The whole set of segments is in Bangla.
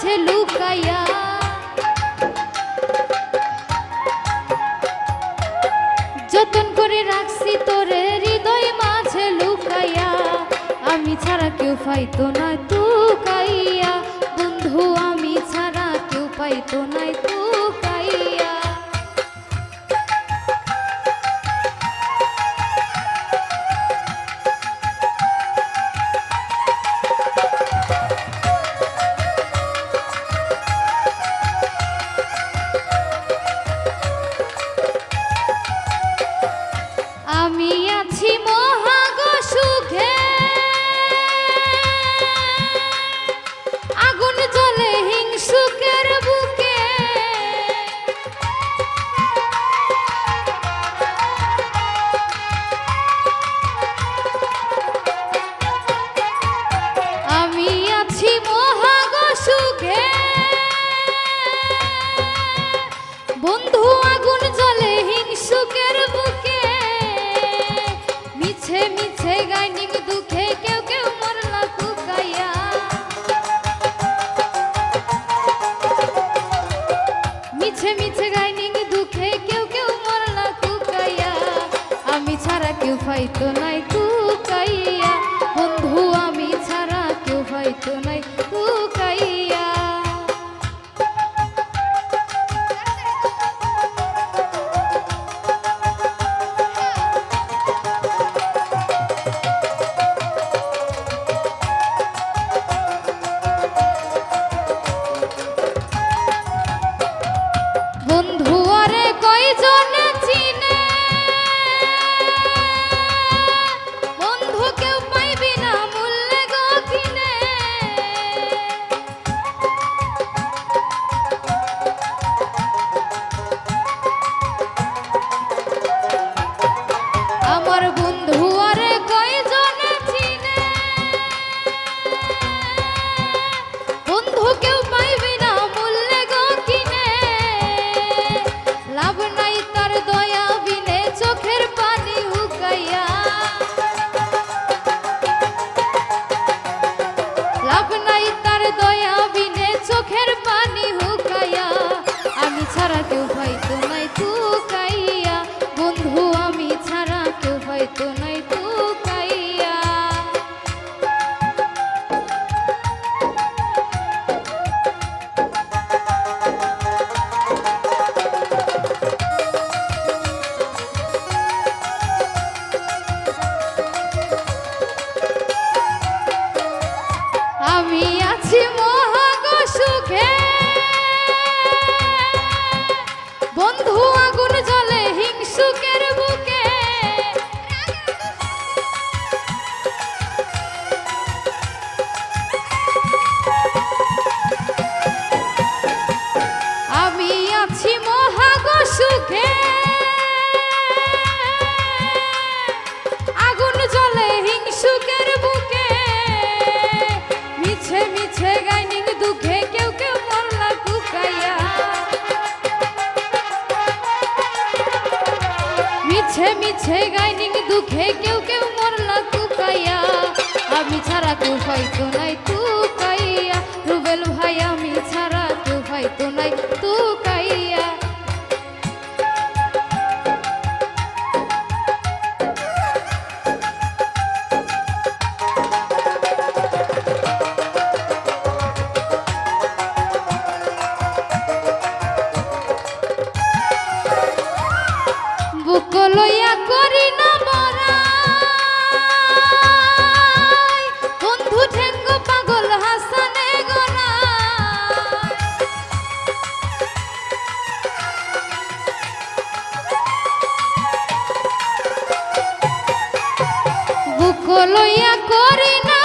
মাঝে লুকাইয়া। যতন করে রাখছি তোরে হৃদয় মাঝে লুকাইয়া, আমি ছাড়া কেউ পাইতো না তু কাইয়া বন্ধু, আমি ছাড়া কেউ পাইতো নাই তু আমি আছি মহাগ ছাড়া কেউ পাইতো নাই কেউ পাইবি না মূল্যে গো কিনে লাভ নাই তার দয়া বিনে চোখের পানি হুকাইয়া লাভ নাই তার দয়া আমি ছাড়া কেউ হয়তো নাই তু কাইয়া রুবেল ভাই, আমি ছাড়া কেউ হয়তো নাই তু কাইয়া বুক লইয়া করি লইয়া করি না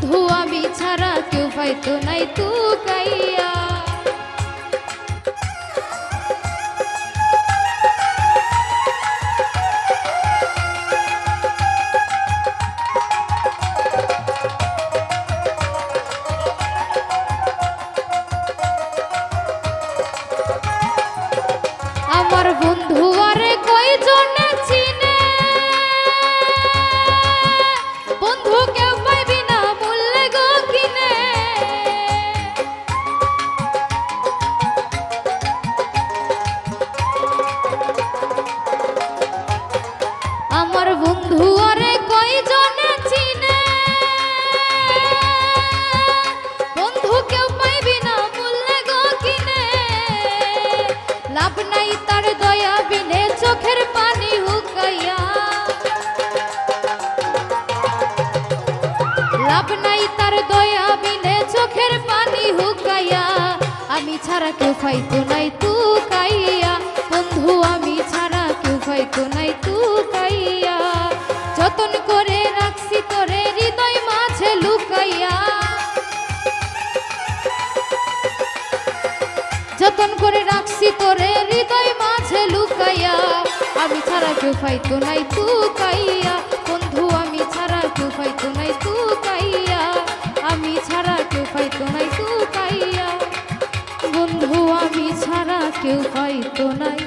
বন্ধু আমি ছাড়া কেউ পাইতো নাই তুকাইয়া তার দয়া বিনে চোখের পানি হুকাইয়া লাভ নাই তার দয়া বিনে চোখের পানি হুকাইয়া আমি ছাড়া কেউ ফাইতো নাই তু কাইয়া বন্ধু, আমি ছাড়া কেউ ফাইতো নাই তু কাইয়া যতন করে রাখছি তোরে হৃদয় মাঝে লুকাইয়া। আমি ছাড়া কেউ ফাইতো নাই তু কাইয়া বন্ধু, আমি ছাড়া কেউ ফাইতো নাই তু কাইয়া আমি ছাড়া কেউ ফাইতো নাই তু কাইয়া বন্ধু, আমি ছাড়া কেউ পাইতো নাই